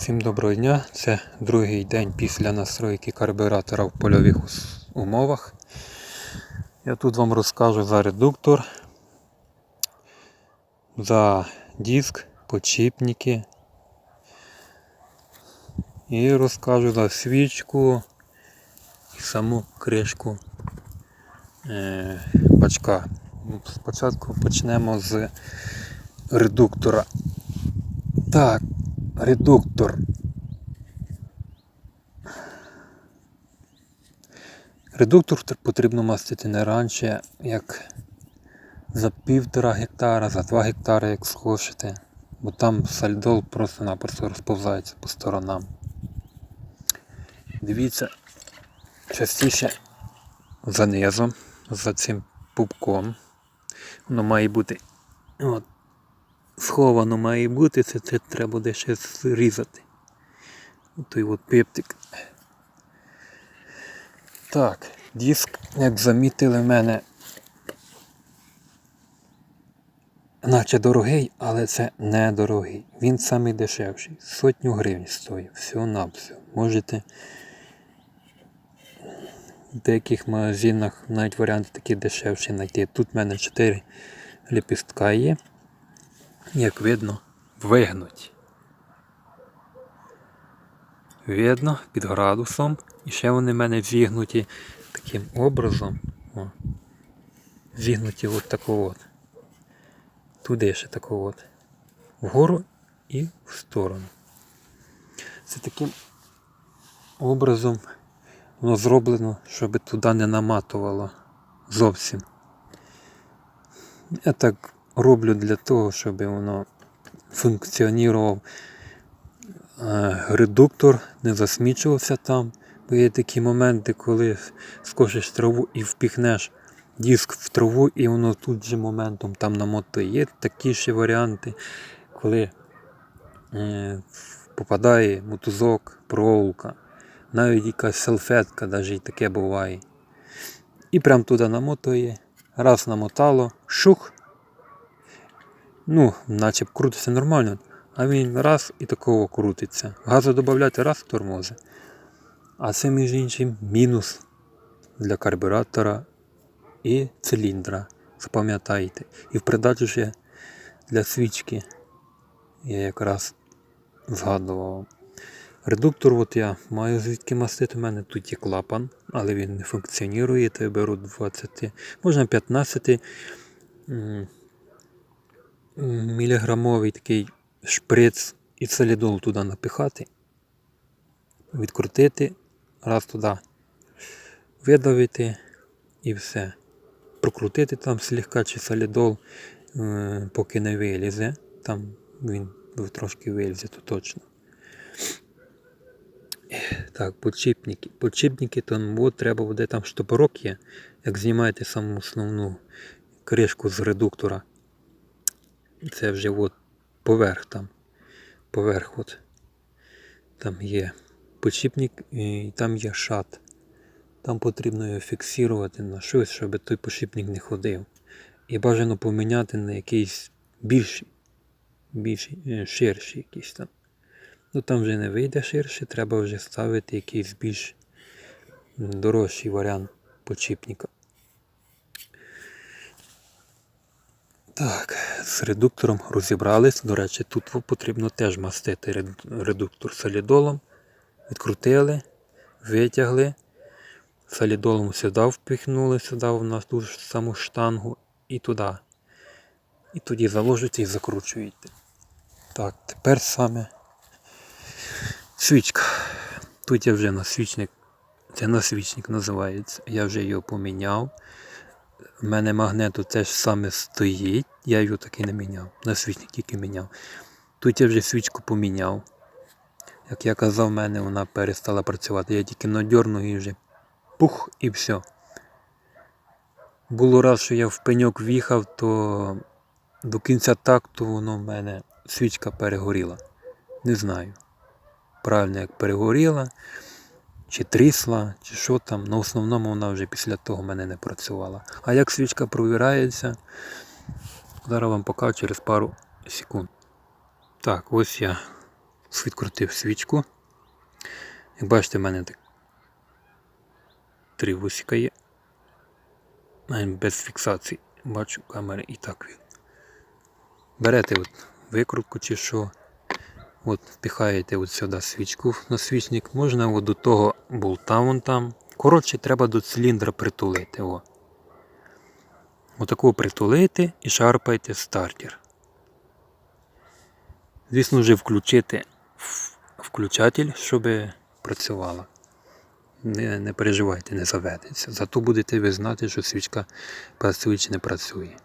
Всім доброго дня. Це другий день після настройки карбюратора в польових умовах. Я тут вам розкажу за редуктор, за диск, подшипники. І розкажу за свічку і саму кришку е, бачка. Ну, Спочатку почнемо з редуктора. Так, редуктор. Редуктор потрібно мастити не раніше, як за півтора гектара, за два гектари, як схочете, бо там сальдол просто-напросто розповзається по сторонам. Дивіться, частіше за низом, за цим пупком. Воно має бути от, сховано має бути, це, це треба буде ще зрізати. Той от пептик. Так, диск, як замітили в мене, наче дорогий, але це не дорогий. Він самий дешевший. Сотню гривень стоїть. Всього на все. Можете в деяких магазинах навіть варіанти такі дешевші знайти. Тут в мене 4 ліпістка є. Як видно, вигнуть. Видно під градусом. І ще вони в мене зігнуті таким образом. О, зігнуті от тако от. Туди ще тако от. Вгору і в сторону. Це таким образом воно зроблено, щоб туди не наматувало зовсім. Я так роблю для того, щоб воно функціонував е, редуктор, не засмічувався там. Бо є такі моменти, коли скошиш траву і впіхнеш диск в траву, і воно тут же моментом там намотує. Є такі ще варіанти, коли е, попадає мотузок, проволока, навіть якась салфетка, навіть і таке буває. І прям туди намотує, раз намотало, шух. Ну, наче крутиться нормально, а він раз і такого крутиться. Газу додати раз тормози. А це, між іншим, мінус для карбюратора і циліндра. Запам'ятайте. І в придачу ще для свічки я якраз згадував. Редуктор от я маю звідки мастити. У мене тут є клапан, але він не функціонує, то я беру 20, можна 15 м, міліграмовий такий шприц і солідол туди напихати, відкрутити, раз туди видавити і все. Прокрутити там слегка чи солідол, е, поки не вилізе. Там він трошки вилізе, то точно. Так, подшипники. Подшипники, ну, от треба буде там штопорок є. Як знімаєте саму основну кришку з редуктора. Це вже от поверх там. Поверх от. Там є подшипник і там є шат. Там потрібно його фіксувати на щось, щоб той подшипник не ходив. І бажано поміняти на якийсь більший, більший, е, ширший якийсь там. Ну там вже не вийде ширше, треба вже ставити якийсь більш дорожчий варіант подшипника. Так, з редуктором розібрались. До речі, тут потрібно теж мастити ред- редуктор солідолом. Відкрутили, витягли. Солідолом сюди впихнули, сюди в нас ту ж саму штангу і туди. І тоді заложите і закручуєте. Так, тепер саме свічка. Тут я вже насвічник, це насвічник називається. Я вже його поміняв. У мене магнету теж саме стоїть, я його таки не міняв. Насвічник тільки міняв. Тут я вже свічку поміняв. Як я казав, в мене вона перестала працювати. Я тільки надьорнув і вже пух і все. Було раз, що я в пеньок в'їхав, то до кінця такту воно в мене свічка перегоріла. Не знаю. Правильно, як перегоріла, чи трісла, чи що там. На основному вона вже після того мене не працювала. А як свічка провірається, зараз вам покажу через пару секунд. Так, ось я відкрутив свічку. Як бачите, в мене так три вусика є. Без фіксації. Бачу камери і так він. Берете от викрутку чи що. От впихаєте от сюди свічку на свічник. Можна от до того болта вон там. Коротше, треба до циліндра притулити. О. Отаку притулити і шарпайте стартер. Звісно, вже включити включатель, щоб працювала. Не, не переживайте, не заведеться. Зато будете ви знати, що свічка працює чи не працює.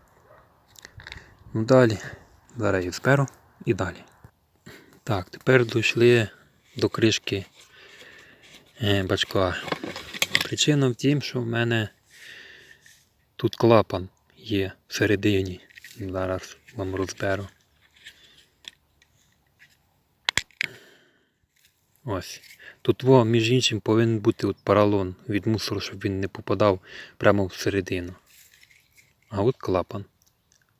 Ну далі, зараз я зберу і далі. Так, тепер дійшли до кришки е, бачка. Причина в тім, що в мене тут клапан є всередині. Зараз вам розберу. Ось. Тут во, між іншим повинен бути от поролон від мусору, щоб він не попадав прямо всередину. А от клапан.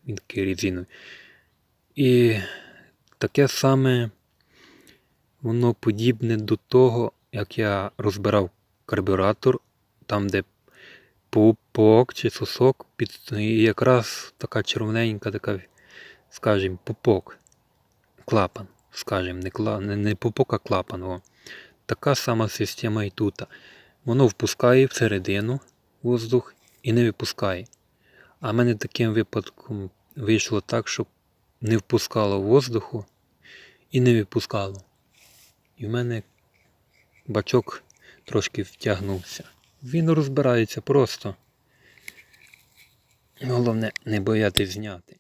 Він такий резиновий. І таке саме воно подібне до того, як я розбирав карбюратор, там, де пупок чи сосок, і якраз така червоненька, така, скажімо, пупок. Клапан, скажімо, не, кла, не, не пупок, а клапан. О. Така сама система і тут. Воно впускає всередину воздух і не випускає. А в мене таким випадком вийшло так, що не впускало воздуху і не випускало. І в мене бачок трошки втягнувся. Він розбирається просто. Головне не боятись зняти.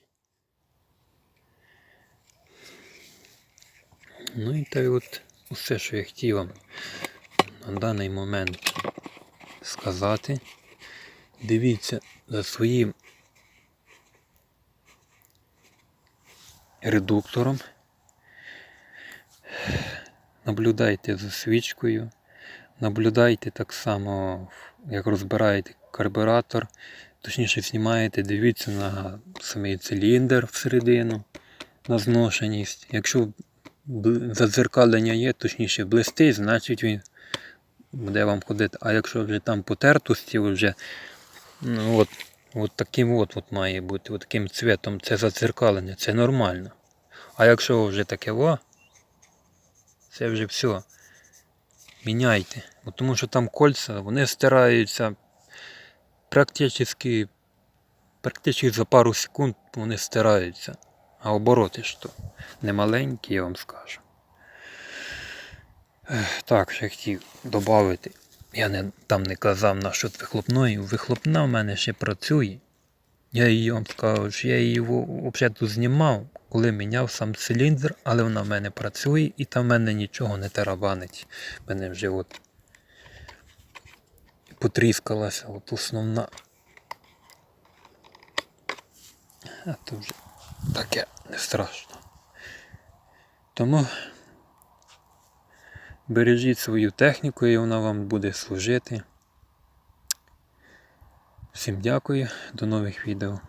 Ну і так от усе, що я хотів вам на даний момент сказати. Дивіться за своїм редуктором. Наблюдайте за свічкою. Наблюдайте так само, як розбираєте карбюратор. Точніше знімаєте, дивіться на самий циліндр всередину, на зношеність. Якщо задзеркалення є, точніше блистить, значить він буде вам ходити. А якщо вже там потертості, вже ну, от, от таким от, от має бути, от таким цвітом, це задзеркалення, це нормально. А якщо вже таке во, це вже все. Міняйте. Бо Тому що там кольця, вони стираються практично, практично за пару секунд вони стираються. А обороти ж то не маленькі, я вам скажу. Так, ще хотів додати. Я не, там не казав насчет вихлопної. Вихлопна в мене ще працює. Я її вам скажу, що я її взагалі знімав, коли міняв сам циліндр, але вона в мене працює і там в мене нічого не тарабанить. В мене вже от потріскалася от основна. А то вже таке не страшно. Тому бережіть свою техніку і вона вам буде служити. Всім дякую, до нових відео.